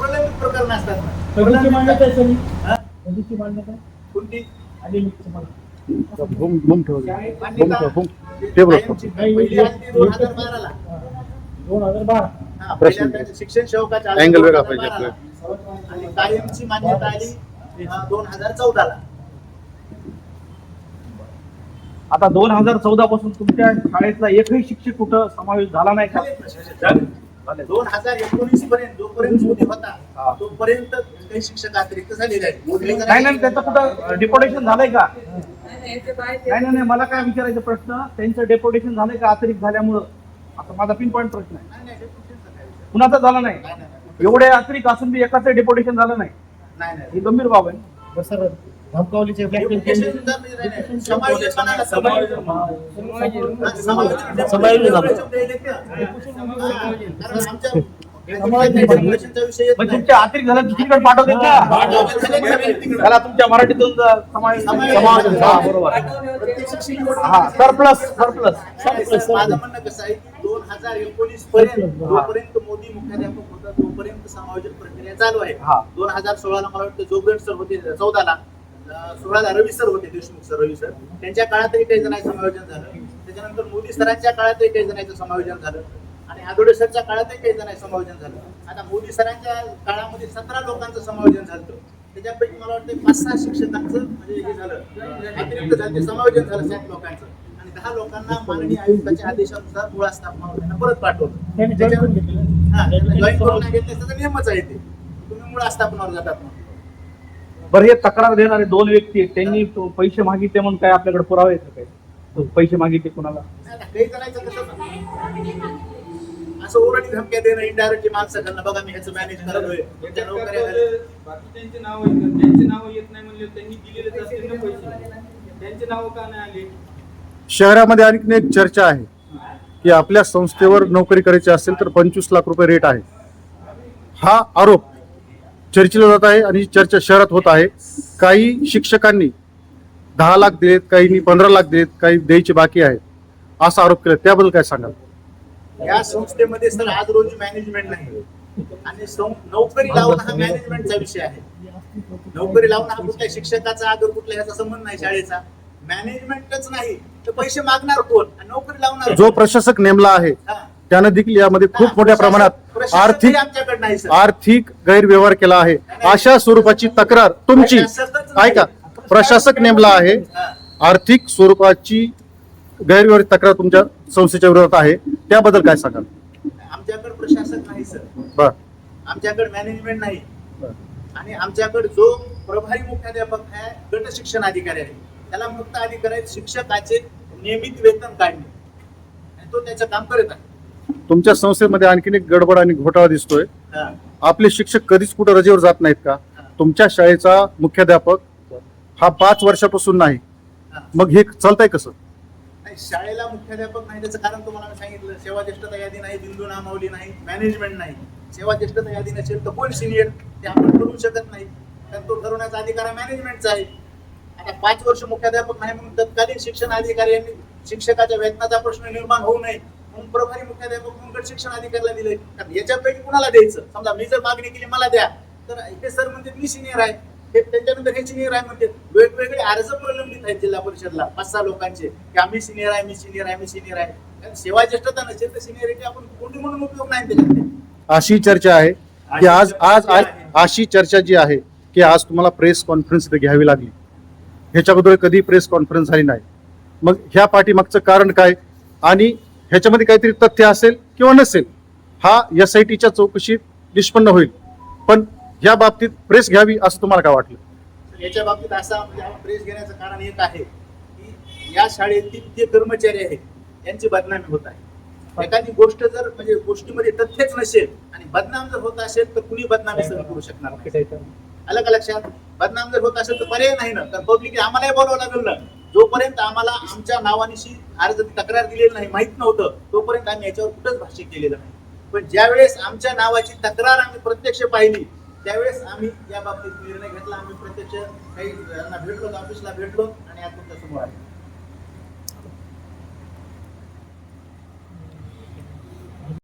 प्रलंबित प्रकरण असतात ना. प्रलंबित मान्यता आहे सर हा? कधीची मान्यता कोणती आली तुम्हाला बूम बूम ठेव बूम मान्यता ठेव बूम टेबल असतो कायमची. पहिली आली दोन हजार बाराला दोन हजार बारा हा, प्रश्न. पहिल्यांदा शिक्षण सेवकाच्या आली Angle दोन वेगळा हजार पाहिजे बाराला. आणि कायमची मान्यता आली दोन हजार चौदाला आता दोन हजार चौदा पासून तुमच्या शाळेतला एकही शिक्षक कुठं समावेश झाला नाही का. दोन हजार एकोणीस पर्यंत जोपर्यंत मोदी होता हा. तोपर्यंत काही शिक्षक अतिरिक्त झालेले आहेत. नाही नाही त्याचं कुठं डिपोटेशन झालंय का? नाही नाही नाही मला काय विचारायचं प्रश्न? त्यांचं डेपोटेशन झालंय का अतिरिक्त झाल्यामुळं? आता माझा पिन पॉईंट प्रश्न आहे? कुणाचा झाला नाही? नाही, नाही, नाही. एवढे अतिरिक्त असून बी एकाचं डेपोटेशन झालं नाही. नाही, नाही. ही गंभीर बाब आहे. बरं सर धमकावलीचे म्हणजे. हा? हा. तुमच्या अतिरिक्त झालं दुसरीकडे पाठवते का त्याला तुमच्या मराठीतून समावेश हा बरोबर हा सरप्लस सरप्लस माझं म्हणणं कसं आहे दोन हजार एकोणीस पर्यंत जोपर्यंत मोदी मुख्याध्यापक होता तोपर्यंत समायोजन प्रक्रिया चालू आहे हा. दोन हजार सोळाला मला वाटतं जोगेट सर होते चौदाला अं, सोळाला रवी सर होते देशमुख सर रवी सर त्यांच्या काळातही काही जणांचं समायोजन झालं. त्याच्यानंतर मोदी सरांच्या काळातही काही जणांचं समायोजन झालं. आणि आदोडे सरच्या काळातही काही जणांचं समायोजन झालं. आता मोदी सरांच्या काळामध्ये सतरा लोकांचं समायोजन झालं त्याच्यापैकी मला वाटतं पाच सहा शिक्षकांचं म्हणजे हे झालं. अतिरिक्त समायोजन झालं सात लोकांचं. आणि दहा लोकांना माननीय आयुक्ताच्या आदेशानुसार मुळा स्थापना त्यांना परत पाठवलं. हा, join करून घेतलं त्याचा नियमच आहे ते. तुम्ही मुळा स्थापनावर जातात मग बरं हे तक्रार देणारे दोन व्यक्ती आहेत. त्यांनी तो पैसे मागितले म्हणून काय आपल्याकडे पुरावे आहेत का काही? तो पैसे मागितले कुणाला? कसं असं ओरडी धमक्या देणं इनडायरेक्टली माणसं बघा मी ह्याचं मॅनेज करतोय. तुमच्या नोकऱ्या घालतोय. बाकीच्यांची नाव येतात त्यांची नाव येत नाही म्हणजे त्यांनी दिलेले असतील ना पैसे. त्यांचे नाव का नाही आले? शहरामध्ये आणखी एक चर्चा आहे की आपल्या संस्थेवर नोकरी करायची असेल तर पंचवीस लाख रुपये रेट आहे. हा आरोप चर्चेला जात आहे आणि चर्चा शहरात होत आहे. काही शिक्षकांनी दहा लाख दिलेत काहींनी पंधरा लाख दिलेत काही द्यायचे बाकी आहेत. असा आरोप केला. त्याबद्दल काय सांगाल? या संस्थेमध्ये सर आज रोजी मॅनेजमेंट नाही. आणि नोकरी लावणं हा मॅनेजमेंटचा विषय आहे. नोकरी लावणं हा कुठल्या शिक्षकाचा अगर कुठल्या ह्याचा संबंध नाही शाळेचा. मॅनेजमेंटच नाही. तर पैसे मागणार कोण? नोकरी लावणार जो प्रशासक नेमला आहे. त्यानं देखील यामध्ये खूप मोठ्या प्रमाणात आर्थिक आमच्याकडे नाही सर. आर्थिक गैरव्यवहार केला आहे. अशा स्वरूपाची तक्रार तुमची. ऐका प्रशासक नेमला आहे. आर्थिक स्वरूपाची गैरव्यवहार तक्रार तुमच्या संस्थेच्या विरोधात आहे. त्याबद्दल काय सांगाल? आमच्याकडे प्रशासक नाही सर. बर. आमच्याकडे मॅनेजमेंट नाही. बर. आणि आमच्याकडे जो प्रभारी मुख्याध्यापक आहे गट शिक्षण अधिकारी आहे त्याला मुक्त अधिकारी आहेत शिक्षकाचे नियमित वेतन काढणे. आणि तो त्याचं काम करत आहे. तुमच्या संस्थेमध्ये आणखीन एक गडबड आणि घोटाळा दिसतोय. आपले शिक्षक कधीच कुठं रजेवर जात नाहीत का? तुमच्या शाळेचा मुख्याध्यापक हा पाच वर्षापासून नाही. मग हे चालतंय कसं? शाळेला मुख्याध्यापक नाही त्याचं कारण तुम्हाला सांगितलं. सेवा ज्येष्ठता यादी नाही बिंदू नामावली नाही मॅनेजमेंट नाही. सेवा ज्येष्ठता यादी नसेल तर कोण सिनियर ते आपण ठरवू शकत नाही. कारण तो ठरवण्याचा अधिकार मॅनेजमेंटचा आहे. आता पाच वर्ष मुख्याध्यापक नाही म्हणून तत्कालीन शिक्षण अधिकारी यांनी शिक्षकाच्या वेतनाचा प्रश्न निर्माण होऊ नये. प्रभारी मुख्याध्यापक म्हणून गट शिक्षण अधिकाऱ्याला दिले कारण याच्यापैकी कुणाला द्यायचं? समजा मी जर मागणी केली मला द्या. तर हे सर म्हणते मी सिनियर आहे. हे त्यांच्यानंतर हे सिनियर आहे म्हणते वेगवेगळे अर्ज प्रलंबित आहेत जिल्हा परिषदला. पाच सहा लोकांचे. की आम्ही सिनियर आहे मी सिनियर आहे मी सिनियर आहे. कारण सेवा ज्येष्ठता नसेल तर सिनियरिटी आपण कोणती म्हणून उपयोग नाही त्याच्यात अशी चर्चा आहे की आज आज आज- अशी चर्चा जी आहे की आज तुम्हाला प्रेस कॉन्फरन्स इथे घ्यावी लागली. ह्याच्याबद्दल कधी प्रेस कॉन्फरन्स झाली नाही. मग ह्या पाठीमागचं कारण काय? आणि ह्याच्यामध्ये काहीतरी तथ्य असेल किंवा नसेल हा एस आय टीच्या चौकशीत निष्पन्न होईल. पण ह्या बाबतीत प्रेस घ्यावी असं तुम्हाला काय वाटलं? याच्या बाबतीत असा म्हणजे आपण प्रेस घेण्याचं कारण एक आहे की या शाळेतील जे कर्मचारी आहेत यांची बदनामी होत आहे. एखादी गोष्ट जर म्हणजे गोष्टीमध्ये तथ्यच नसेल आणि बदनाम जर होत असेल तर कुणी बदनामी सहन करू शकणार नाही. आलं का लक्षात? बदनाम जर होत असेल तर पर्याय नाही ना. तर पब्लिक आम्हालाही बोलावं लागेल ना. जोपर्यंत आम्हाला आमच्या नावानिशी अर्ज तक्रार दिलेली नाही माहीत नव्हतं तोपर्यंत आम्ही याच्यावर कुठंच भाष्य केलेलं नाही. पण ज्यावेळेस आमच्या नावाची तक्रार आम्ही प्रत्यक्ष पाहिली त्यावेळेस आम्ही या बाबतीत निर्णय घेतला. आम्ही प्रत्यक्ष काही यांना भेटलो ऑफिसला भेटलो आणि आता तुमच्यासमोर आलो.